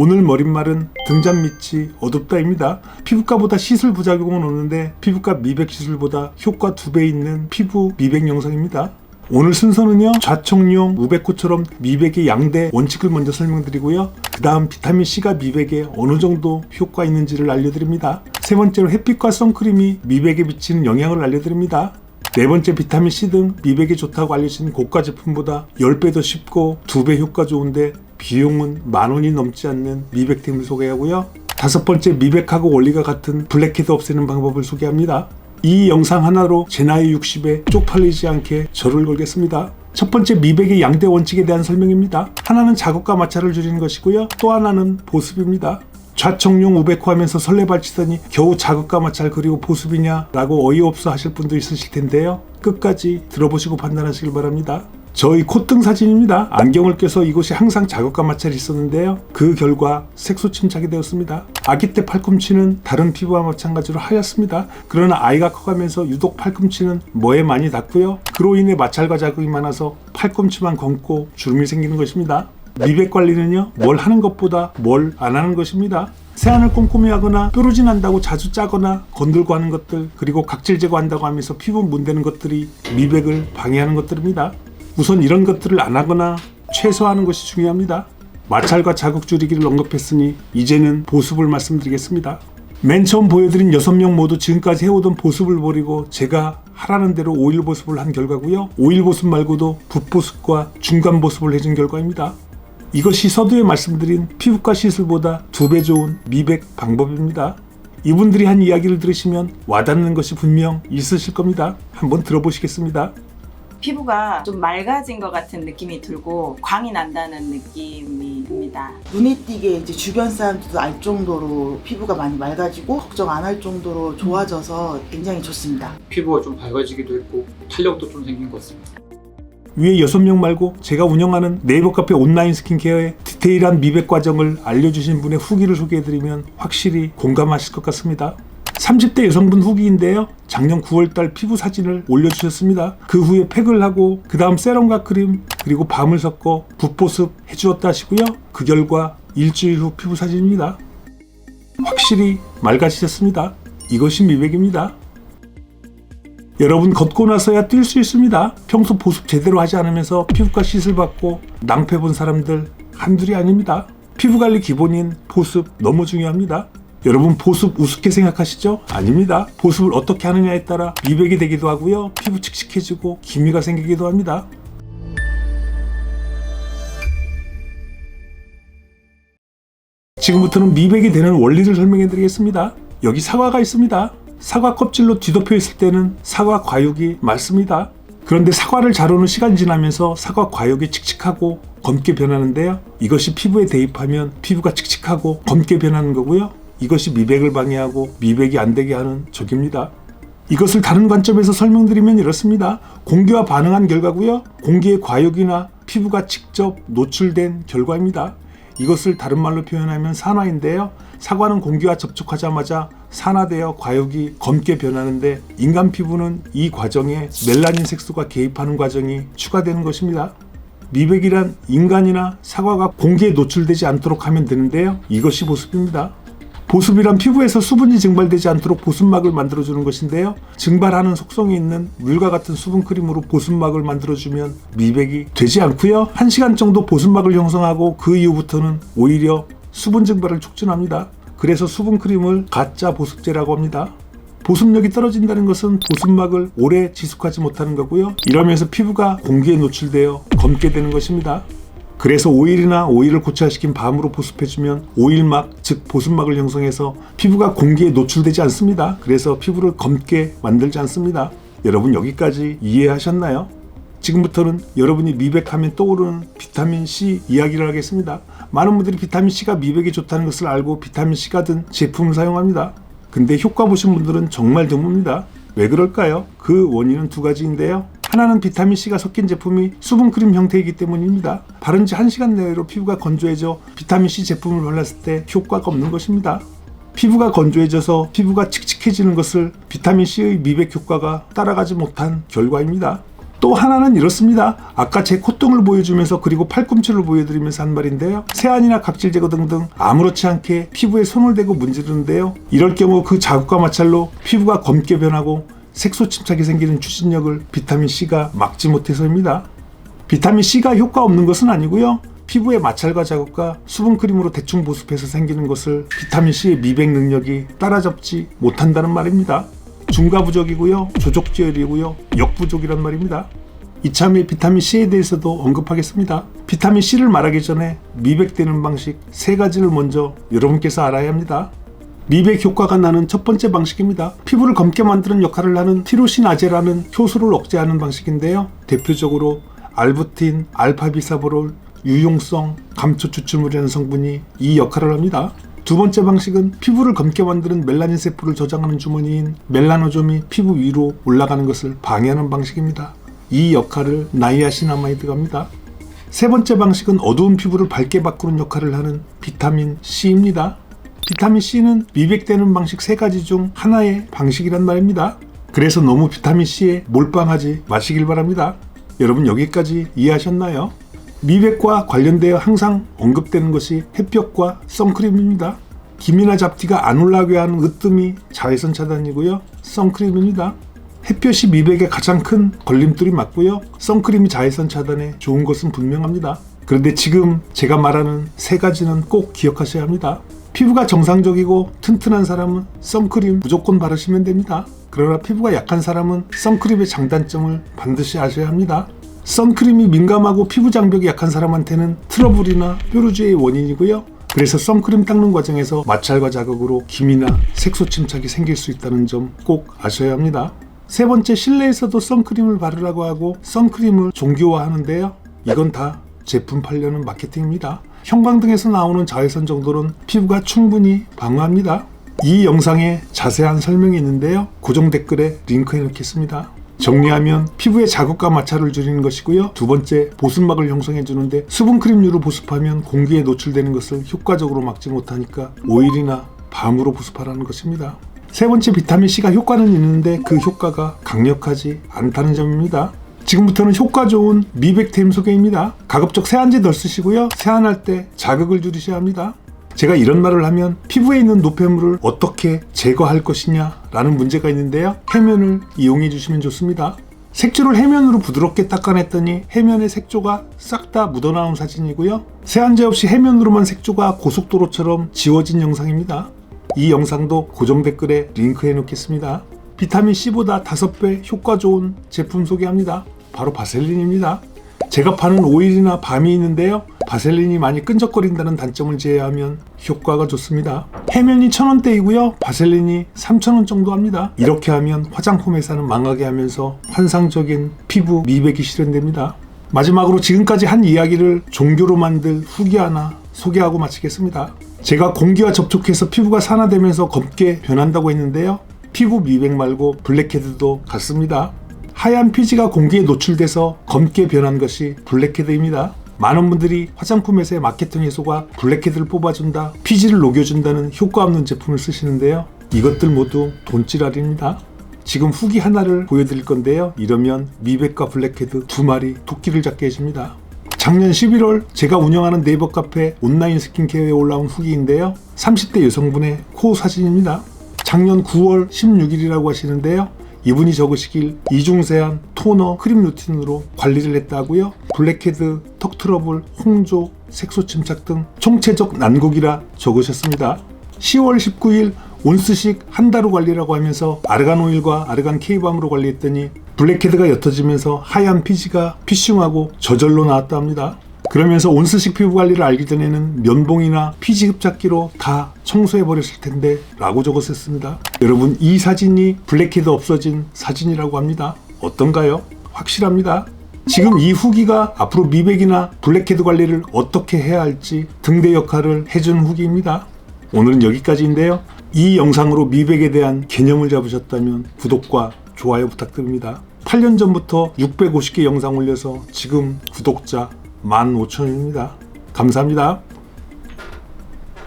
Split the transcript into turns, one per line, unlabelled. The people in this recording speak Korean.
오늘 머릿말은 등잔 밑이 어둡다입니다. 피부과보다 시술 부작용은 없는데 피부과 미백 시술보다 효과 두 배 있는 피부 미백 영상입니다. 오늘 순서는요 좌청룡, 우백코처럼 미백의 양대 원칙을 먼저 설명드리고요 그 다음 비타민C가 미백에 어느 정도 효과 있는지를 알려드립니다 세 번째로 햇빛과 선크림이 미백에 미치는 영향을 알려드립니다 네 번째 비타민C 등 미백에 좋다고 알려진 고가 제품보다 10배 더 쉽고 2배 효과 좋은데 비용은 만 원이 넘지 않는 미백템을 소개하고요 다섯 번째 미백하고 원리가 같은 블랙헤드 없애는 방법을 소개합니다 이 영상 하나로 제 나이 60에 쪽팔리지 않게 절을 걸겠습니다. 첫 번째 미백의 양대 원칙에 대한 설명입니다. 하나는 자극과 마찰을 줄이는 것이고요. 또 하나는 보습입니다. 좌청룡 우백호 하면서 설레발치더니 겨우 자극과 마찰 그리고 보습이냐 라고 어이없어 하실 분도 있으실 텐데요. 끝까지 들어보시고 판단하시길 바랍니다. 저희 콧등 사진입니다. 안경을 껴서 이곳이 항상 자극과 마찰이 있었는데요. 그 결과 색소 침착이 되었습니다. 아기 때 팔꿈치는 다른 피부와 마찬가지로 하얗습니다. 그러나 아이가 커가면서 유독 팔꿈치는 뭐에 많이 닿고요. 그로 인해 마찰과 자극이 많아서 팔꿈치만 검고 주름이 생기는 것입니다. 미백 관리는요, 뭘 하는 것보다 뭘 안 하는 것입니다. 세안을 꼼꼼히 하거나 뾰루지 난다고 자주 짜거나 건들고 하는 것들, 그리고 각질 제거한다고 하면서 피부 문대는 것들이 미백을 방해하는 것들입니다. 우선 이런 것들을 안 하거나 최소화하는 것이 중요합니다. 마찰과 자극 줄이기를 언급했으니 이제는 보습을 말씀드리겠습니다. 맨 처음 보여드린 6명 모두 지금까지 해오던 보습을 버리고 제가 하라는 대로 오일 보습을 한 결과고요. 오일 보습 말고도 붓보습과 중간 보습을 해준 결과입니다. 이것이 서두에 말씀드린 피부과 시술보다 두 배 좋은 미백 방법입니다. 이분들이 한 이야기를 들으시면 와닿는 것이 분명 있으실 겁니다. 한번 들어보시겠습니다.
피부가 좀 맑아진 것 같은 느낌이 들고 광이 난다는 느낌입니다.
눈에 띄게 이제 주변 사람들도 알 정도로 피부가 많이 맑아지고 걱정 안 할 정도로 좋아져서 굉장히 좋습니다.
피부가 좀 밝아지기도 했고 탄력도 좀 생긴 것 같습니다.
위에 6명 말고 제가 운영하는 네이버 카페 온라인 스킨케어의 디테일한 미백 과정을 알려주신 분의 후기를 소개해드리면 확실히 공감하실 것 같습니다. 30대 여성분 후기인데요. 작년 9월달 피부 사진을 올려주셨습니다. 그 후에 팩을 하고 그 다음 세럼과 크림 그리고 밤을 섞어 붓보습 해주었다 하시고요. 그 결과 일주일 후 피부 사진입니다. 확실히 맑아지셨습니다. 이것이 미백입니다. 여러분 걷고 나서야 뛸 수 있습니다. 평소 보습 제대로 하지 않으면서 피부과 시술 받고 낭패 본 사람들 한둘이 아닙니다. 피부 관리 기본인 보습 너무 중요합니다. 여러분 보습 우습게 생각하시죠? 아닙니다. 보습을 어떻게 하느냐에 따라 미백이 되기도 하고요. 피부 칙칙해지고 기미가 생기기도 합니다. 지금부터는 미백이 되는 원리를 설명해 드리겠습니다. 여기 사과가 있습니다. 사과 껍질로 뒤덮여 있을 때는 사과 과육이 맑습니다. 그런데 사과를 자르는 시간이 지나면서 사과 과육이 칙칙하고 검게 변하는데요. 이것이 피부에 대입하면 피부가 칙칙하고 검게 변하는 거고요. 이것이 미백을 방해하고 미백이 안 되게 하는 적입니다. 이것을 다른 관점에서 설명드리면 이렇습니다. 공기와 반응한 결과고요. 공기의 과육이나 피부가 직접 노출된 결과입니다. 이것을 다른 말로 표현하면 산화인데요. 사과는 공기와 접촉하자마자 산화되어 과육이 검게 변하는데 인간 피부는 이 과정에 멜라닌 색소가 개입하는 과정이 추가되는 것입니다. 미백이란 인간이나 사과가 공기에 노출되지 않도록 하면 되는데요. 이것이 보습입니다. 보습이란 피부에서 수분이 증발되지 않도록 보습막을 만들어주는 것인데요. 증발하는 속성이 있는 물과 같은 수분 크림으로 보습막을 만들어주면 미백이 되지 않고요. 1시간 정도 보습막을 형성하고 그 이후부터는 오히려 수분 증발을 촉진합니다. 그래서 수분 크림을 가짜 보습제라고 합니다. 보습력이 떨어진다는 것은 보습막을 오래 지속하지 못하는 거고요. 이러면서 피부가 공기에 노출되어 검게 되는 것입니다. 그래서 오일이나 오일을 고착시킨 밤으로 보습해주면 오일막, 즉 보습막을 형성해서 피부가 공기에 노출되지 않습니다. 그래서 피부를 검게 만들지 않습니다. 여러분 여기까지 이해하셨나요? 지금부터는 여러분이 미백하면 떠오르는 비타민 C 이야기를 하겠습니다. 많은 분들이 비타민 C가 미백에 좋다는 것을 알고 비타민 C가 든 제품을 사용합니다. 근데 효과 보신 분들은 정말 드뭅니다. 왜 그럴까요? 그 원인은 두 가지인데요. 하나는 비타민 C가 섞인 제품이 수분 크림 형태이기 때문입니다. 바른 지 1시간 내로 피부가 건조해져 비타민 C 제품을 발랐을 때 효과가 없는 것입니다. 피부가 건조해져서 피부가 칙칙해지는 것을 비타민 C의 미백 효과가 따라가지 못한 결과입니다. 또 하나는 이렇습니다. 아까 제 콧등을 보여주면서 그리고 팔꿈치를 보여드리면서 한 말인데요. 세안이나 각질 제거 등등 아무렇지 않게 피부에 손을 대고 문지르는데요. 이럴 경우 그 자극과 마찰로 피부가 검게 변하고 색소 침착이 생기는 추진력을 비타민 C가 막지 못해서입니다. 비타민 C가 효과 없는 것은 아니고요. 피부의 마찰과 자극과 수분 크림으로 대충 보습해서 생기는 것을 비타민 C의 미백 능력이 따라잡지 못한다는 말입니다. 중과 부족이고요. 조족지혈이고요. 역부족이란 말입니다. 이참에 비타민 C에 대해서도 언급하겠습니다. 비타민 C를 말하기 전에 미백되는 방식 세 가지를 먼저 여러분께서 알아야 합니다. 미백 효과가 나는 첫 번째 방식입니다. 피부를 검게 만드는 역할을 하는 티로시나제라는 효소를 억제하는 방식인데요. 대표적으로 알부틴, 알파비사보롤, 유용성, 감초 추출물이라는 성분이 이 역할을 합니다. 두 번째 방식은 피부를 검게 만드는 멜라닌 세포를 저장하는 주머니인 멜라노좀이 피부 위로 올라가는 것을 방해하는 방식입니다. 이 역할을 나이아신아마이드가 합니다. 세 번째 방식은 어두운 피부를 밝게 바꾸는 역할을 하는 비타민 C입니다. 비타민 C는 미백되는 방식 세 가지 중 하나의 방식이란 말입니다. 그래서 너무 비타민 C에 몰빵하지 마시길 바랍니다. 여러분 여기까지 이해하셨나요? 미백과 관련되어 항상 언급되는 것이 햇볕과 선크림입니다. 기미나 잡티가 안 올라오게 하는 으뜸이 자외선 차단이고요. 선크림입니다. 햇볕이 미백의 가장 큰 걸림돌이 맞고요. 선크림이 자외선 차단에 좋은 것은 분명합니다. 그런데 지금 제가 말하는 세 가지는 꼭 기억하셔야 합니다. 피부가 정상적이고 튼튼한 사람은 선크림 무조건 바르시면 됩니다. 그러나 피부가 약한 사람은 선크림의 장단점을 반드시 아셔야 합니다. 선크림이 민감하고 피부 장벽이 약한 사람한테는 트러블이나 뾰루지의 원인이고요. 그래서 선크림 닦는 과정에서 마찰과 자극으로 기미나 색소 침착이 생길 수 있다는 점 꼭 아셔야 합니다. 세 번째 실내에서도 선크림을 바르라고 하고 선크림을 종교화하는데요. 이건 다 제품 팔려는 마케팅입니다. 형광등에서 나오는 자외선 정도는 피부가 충분히 방어합니다. 이 영상에 자세한 설명이 있는데요. 고정 댓글에 링크 해 놓겠습니다. 정리하면 피부의 자극과 마찰을 줄이는 것이고요. 두 번째, 보습막을 형성해 주는데 수분 크림류로 보습하면 공기에 노출되는 것을 효과적으로 막지 못하니까 오일이나 밤으로 보습하라는 것입니다. 세 번째, 비타민 C가 효과는 있는데 그 효과가 강력하지 않다는 점입니다. 지금부터는 효과 좋은 미백템 소개입니다. 가급적 세안제 덜 쓰시고요. 세안할 때 자극을 줄이셔야 합니다. 제가 이런 말을 하면 피부에 있는 노폐물을 어떻게 제거할 것이냐 라는 문제가 있는데요. 해면을 이용해 주시면 좋습니다. 색조를 해면으로 부드럽게 닦아냈더니 해면의 색조가 싹 다 묻어나온 사진이고요. 세안제 없이 해면으로만 색조가 고속도로처럼 지워진 영상입니다. 이 영상도 고정 댓글에 링크해 놓겠습니다. 비타민 C보다 5배 효과 좋은 제품 소개합니다. 바로 바셀린입니다. 제가 파는 오일이나 밤이 있는데요. 바셀린이 많이 끈적거린다는 단점을 제외하면 효과가 좋습니다. 해면이 1000원대이고요. 바셀린이 3000원 정도 합니다. 이렇게 하면 화장품 회사는 망하게 하면서 환상적인 피부 미백이 실현됩니다. 마지막으로 지금까지 한 이야기를 종교로 만들 후기 하나 소개하고 마치겠습니다. 제가 공기와 접촉해서 피부가 산화되면서 검게 변한다고 했는데요. 피부 미백 말고 블랙헤드도 같습니다. 하얀 피지가 공기에 노출돼서 검게 변한 것이 블랙헤드입니다. 많은 분들이 화장품에서의 마케팅 해소가 블랙헤드를 뽑아준다, 피지를 녹여준다는 효과 없는 제품을 쓰시는데요. 이것들 모두 돈지랄입니다. 지금 후기 하나를 보여드릴 건데요. 이러면 미백과 블랙헤드 두 마리 토끼를 잡게 해줍니다. 작년 11월 제가 운영하는 네이버 카페 온라인 스킨케어에 올라온 후기인데요. 30대 여성분의 코 사진입니다. 작년 9월 16일이라고 하시는데요. 이분이 적으시길 이중세안, 토너, 크림 루틴으로 관리를 했다고요. 블랙헤드, 턱 트러블, 홍조, 색소 침착 등 총체적 난국이라 적으셨습니다. 10월 19일 온스식 한달후 관리라고 하면서 아르간 오일과 아르간 K밤으로 관리했더니 블랙헤드가 옅어지면서 하얀 피지가 피싱하고 저절로 나왔다 합니다. 그러면서 온스식 피부 관리를 알기 전에는 면봉이나 피지 흡착기로 다 청소해 버렸을 텐데 라고 적었었습니다. 여러분 이 사진이 블랙헤드 없어진 사진이라고 합니다. 어떤가요? 확실합니다. 지금 이 후기가 앞으로 미백이나 블랙헤드 관리를 어떻게 해야 할지 등대 역할을 해준 후기입니다. 오늘은 여기까지인데요. 이 영상으로 미백에 대한 개념을 잡으셨다면 구독과 좋아요 부탁드립니다. 8년 전부터 650개 영상 올려서 지금 구독자 15,000입니다. 감사합니다.